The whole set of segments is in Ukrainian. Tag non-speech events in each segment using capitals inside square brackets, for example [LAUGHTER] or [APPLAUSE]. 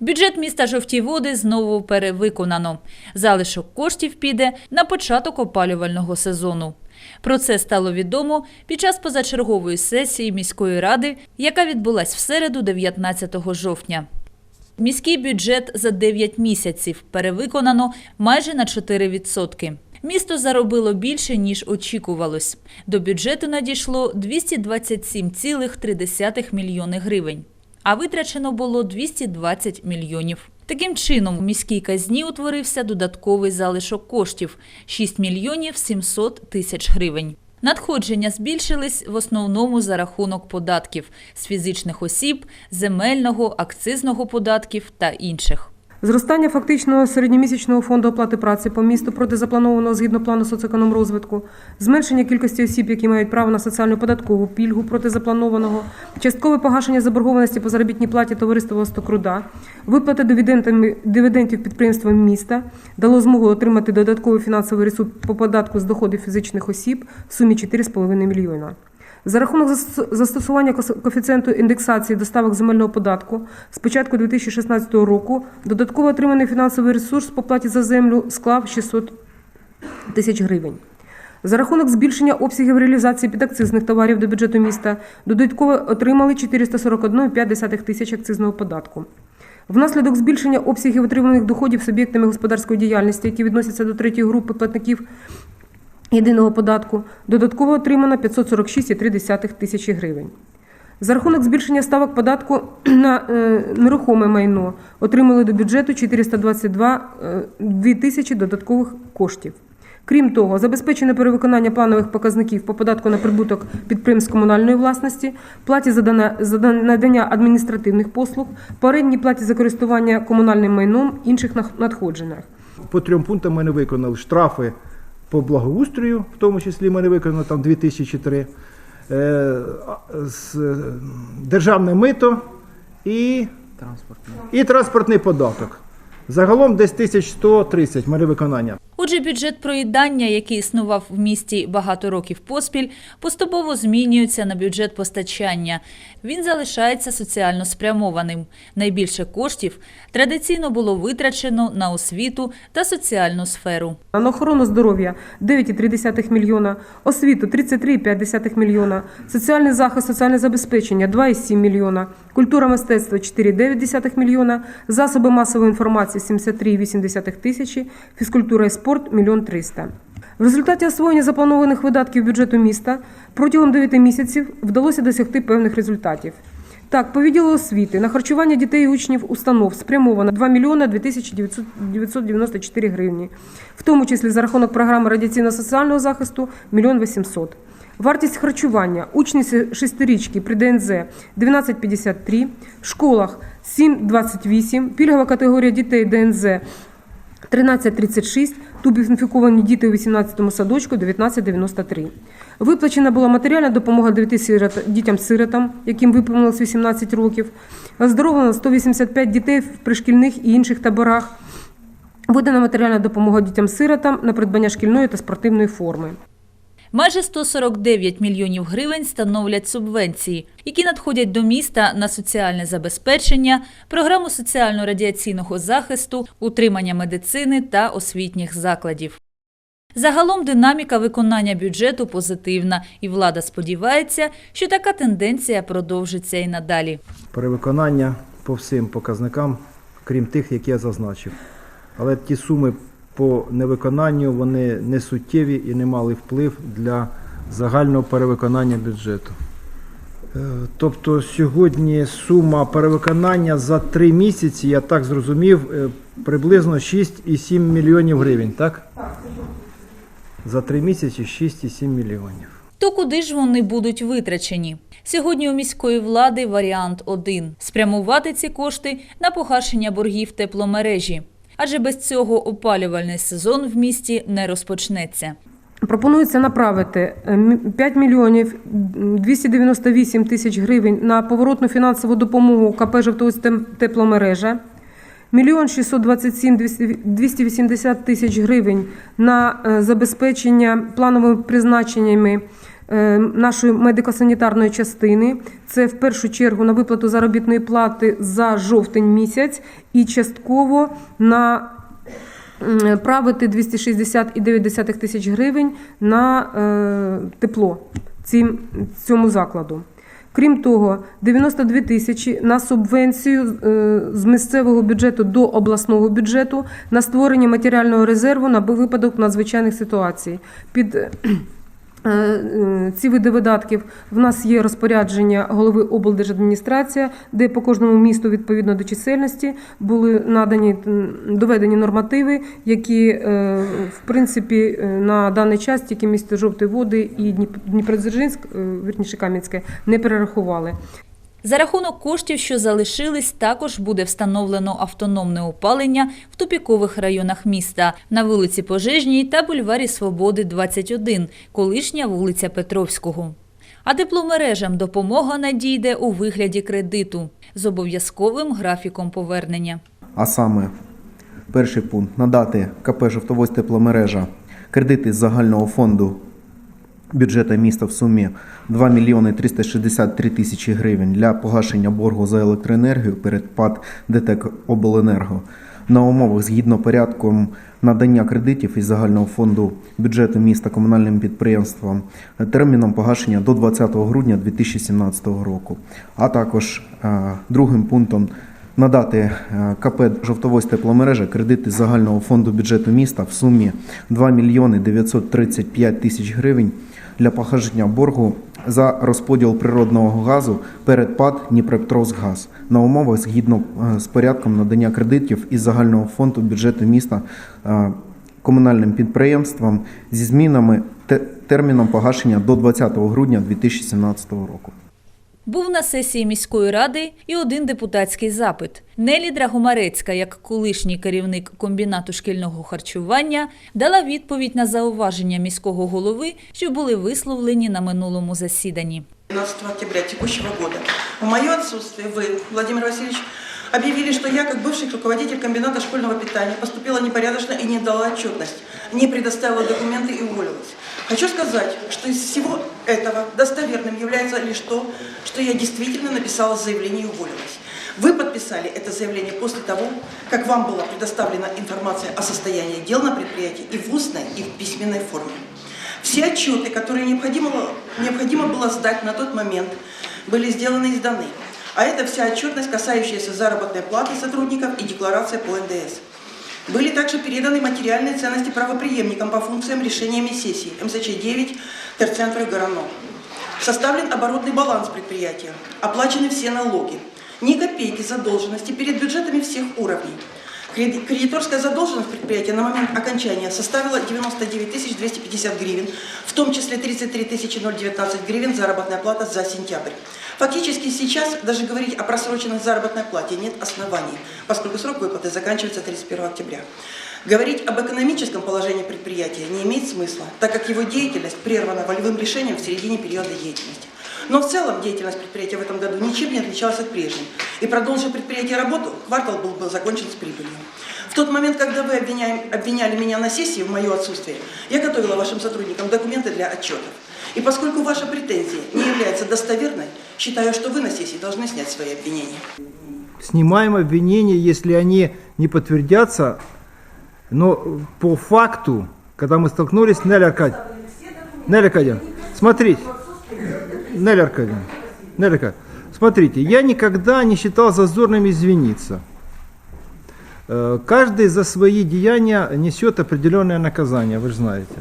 Бюджет міста Жовті Води знову перевиконано. Залишок коштів піде на початок опалювального сезону. Про це стало відомо під час позачергової сесії міської ради, яка відбулась в середу, 19 жовтня. Міський бюджет за 9 місяців перевиконано майже на 4%. Місто заробило більше, ніж очікувалось. До бюджету надійшло 227,3 мільйони гривень, а витрачено було 220 мільйонів. Таким чином, у міській казні утворився додатковий залишок коштів – 6 мільйонів 700 тисяч гривень. Надходження збільшились в основному за рахунок податків з фізичних осіб, земельного, акцизного податків та інших. Зростання фактичного середньомісячного фонду оплати праці по місту проти запланованого згідно плану соцекономрозвитку, зменшення кількості осіб, які мають право на соціальну податкову пільгу проти запланованого, часткове погашення заборгованості по заробітній платі товариства «Востокруда», виплата дивідендів підприємствам міста дало змогу отримати додатковий фінансовий ресурс по податку з доходів фізичних осіб в сумі 4,5 мільйона. За рахунок застосування коефіцієнту індексації доставок земельного податку з початку 2016 року додатково отриманий фінансовий ресурс по платі за землю склав 600 тисяч гривень. За рахунок збільшення обсягів реалізації підакцизних товарів до бюджету міста додатково отримали 441,5 тисяч акцизного податку. Внаслідок збільшення обсягів отриманих доходів суб'єктами господарської діяльності, які відносяться до третьої групи платників єдиного податку, додатково отримано 546,3 тисячі гривень. За рахунок збільшення ставок податку [CLEARS THROAT] на е, нерухоме майно отримали до бюджету 422 е, 2 тисячі додаткових коштів. Крім того, забезпечене перевиконання планових показників по податку на прибуток підприємств комунальної власності, платі за надання адміністративних послуг, по орендній платі за користування комунальним майном, інших надходженнях. По трьом пунктам ми не виконали штрафи по благоустрою, в тому числі ми не виконали там 2003, е, державне мито і, і транспортний податок. Загалом десь 1130 мери виконання. Отже, бюджет проїдання, який існував в місті багато років поспіль, поступово змінюється на бюджет постачання. Він залишається соціально спрямованим. Найбільше коштів традиційно було витрачено на освіту та соціальну сферу. На охорону здоров'я 9,3 мільйона, освіту 33,5 мільйона, соціальний захист, соціальне забезпечення 2,7 мільйона, культура мистецтва 4,9 мільйона, засоби масової інформації 73,8 тисячі, фізкультура і спорт 1 мільйон 300. В результаті освоєння запланованих видатків бюджету міста протягом 9 місяців вдалося досягти певних результатів. Так, по відділу освіти на харчування дітей і учнів установ спрямовано 2 мільйона 2 тисячі 900 994 гривні, в тому числі за рахунок програми радіаційно-соціального захисту – мільйон 800. Вартість харчування учні шестирічки при ДНЗ 12,53, в школах 7,28, пільгова категорія дітей ДНЗ 1336, тубінфіковані діти у 18-му садочку 1993. Виплачена була матеріальна допомога дітям-сиротам, яким виповнилось 18 років. Оздоровлено 185 дітей в пришкільних і інших таборах. Видана матеріальна допомога дітям-сиротам на придбання шкільної та спортивної форми. Майже 149 мільйонів гривень становлять субвенції, які надходять до міста на соціальне забезпечення, програму соціально-радіаційного захисту, утримання медицини та освітніх закладів. Загалом динаміка виконання бюджету позитивна, і влада сподівається, що така тенденція продовжиться і надалі. Перевиконання по всім показникам, крім тих, які я зазначив. Але ті суми по невиконанню вони не суттєві і не мали вплив для загального перевиконання бюджету. Е, Тобто сьогодні сума перевиконання за три місяці, я так зрозумів, е, приблизно 6,7 мільйонів гривень, так? За три місяці 6,7 мільйонів. То куди ж вони будуть витрачені? Сьогодні у міської влади варіант один – спрямувати ці кошти на погашення боргів тепломережі. Адже без цього опалювальний сезон в місті не розпочнеться. Пропонується направити е, м- 5 мільйонів 298 тисяч гривень на поворотну фінансову допомогу КП «Жовтоводськ тепломережа, мільйон 627 200 280 тисяч гривень на е, забезпечення плановими призначеннями е, нашої медико-санітарної частини. Це в першу чергу на виплату заробітної плати за жовтень місяць і частково на правити 260,9 тисяч гривень на е, тепло цьому закладу. Крім того, 92 тисячі на субвенцію е, з місцевого бюджету до обласного бюджету на створення матеріального резерву на випадок надзвичайних ситуацій. Під е, е, ці види видатків в нас є розпорядження голови облдержадміністрації, де по кожному місту відповідно до чисельності були надані доведені нормативи, які е, в принципі е, на даний час тільки місто Жовтої Води і Дніп- Дніпродзержинськ, е, вірніше Кам'янське, не перерахували. За рахунок коштів, що залишились, також буде встановлено автономне опалення в тупікових районах міста на вулиці Пожежній та бульварі Свободи, 21, колишня вулиця Петровського. А тепломережам допомога надійде у вигляді кредиту з обов'язковим графіком повернення. А саме, перший пункт надати КП «Жовтоводськ тепломережа кредити з загального фонду бюджету міста в сумі 2 мільйони 363 тисячі гривень для погашення боргу за електроенергію перед ПАД ДТЕК Обленерго на умовах згідно порядком надання кредитів із загального фонду бюджету міста комунальним підприємствам терміном погашення до 20 грудня 2017 року. А також е, другим пунктом надати е, КП «Жовтоводськ тепломережа кредити загального фонду бюджету міста в сумі 2 мільйони 935 тисяч гривень для погашення боргу за розподіл природного газу перед ПАД «Дніпропетровськгаз» на умовах згідно е, з порядком надання кредитів із загального фонду бюджету міста е, комунальним підприємствам зі змінами терміном погашення до 20 грудня 2017 року. Був на сесії міської ради і один депутатський запит. Нелі Драгомарецька, як колишній керівник комбінату шкільного харчування, дала відповідь на зауваження міського голови, що були висловлені на минулому засіданні. 12 октября текущего года. В мое отсутствие вы, Владимир Васильевич, объявили, что я, как бывший руководитель комбината школьного питания, поступила непорядочно и не дала отчетность, не предоставила документы и уволилась. Хочу сказать, что из всего этого достоверным является лишь то, что я действительно написала заявление и уволилась. Вы подписали это заявление после того, как вам была предоставлена информация о состоянии дел на предприятии и в устной, и в письменной форме. Все отчеты, которые необходимо, необходимо было сдать на тот момент, были сделаны и сданы. А это вся отчетность, касающаяся заработной платы сотрудников и декларация по НДС. Были также переданы материальные ценности правоприемникам по функциям решениями сессии МСЧ-9 Терцентра Горано. Составлен оборотный баланс предприятия, оплачены все налоги. Ни копейки задолженности перед бюджетами всех уровней. Креди- Кредиторская задолженность предприятия на момент окончания составила 99 250 гривен, в том числе 33 019 гривен заработная плата за сентябрь. Фактически сейчас даже говорить о просроченной заработной плате нет оснований, поскольку срок выплаты заканчивается 31 октября. Говорить об экономическом положении предприятия не имеет смысла, так как его деятельность прервана волевым решением в середине периода деятельности. Но в целом деятельность предприятия в этом году ничем не отличалась от прежней. И продолжив предприятие работу, квартал был бы закончен с прибылью. В тот момент, когда вы обвиняем- обвиняли меня на сессии в мое отсутствие, я готовила вашим сотрудникам документы для отчетов. И поскольку ваша претензия не является достоверной, считаю, что вы на сессии должны снять свои обвинения. Снимаем обвинения, если они не подтвердятся, но по факту, когда мы столкнулись, Неля Аркадьевна, Неля Аркадьевна, смотрите, Неля Аркадьевна, Неля Аркадьевна, смотрите, я никогда не считал зазорным извиниться. Э, Каждый за свои деяния несет определенное наказание, вы же знаете.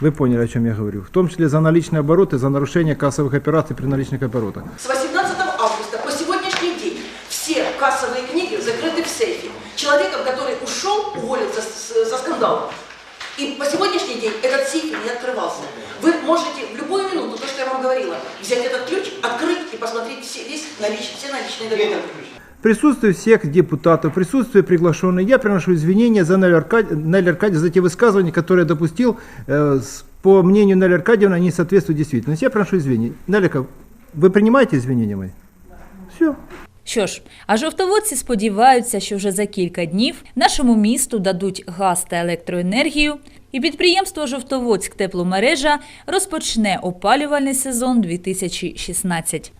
Вы поняли, о чем я говорю. В том числе за наличные обороты, за нарушение кассовых операций при наличных оборотах. С 18 августа по сегодняшний день все кассовые книги закрыты в сейфе. Человеком, который ушел, уволился с- за скандал. И по сегодняшний день этот сейф не открывался. Вы можете в любую минуту, я вам говорила, взять этот ключ, открыть и посмотреть все, весь налич- все наличные документы. В присутствии всех депутатов, в присутствии приглашенных, я приношу извинения за Нелли Аркадь... Нелли Аркадьевну, за те высказывания, которые я допустил, э, с- по мнению Нелли Аркадьевны, они не соответствуют действительности. Я приношу извинения. Нелли, вы принимаете извинения мои? Все. Що ж, а жовтоводці сподіваються, що вже за кілька днів нашому місту дадуть газ та електроенергію, і підприємство Жовтоводськ тепломережа розпочне опалювальний сезон 2016.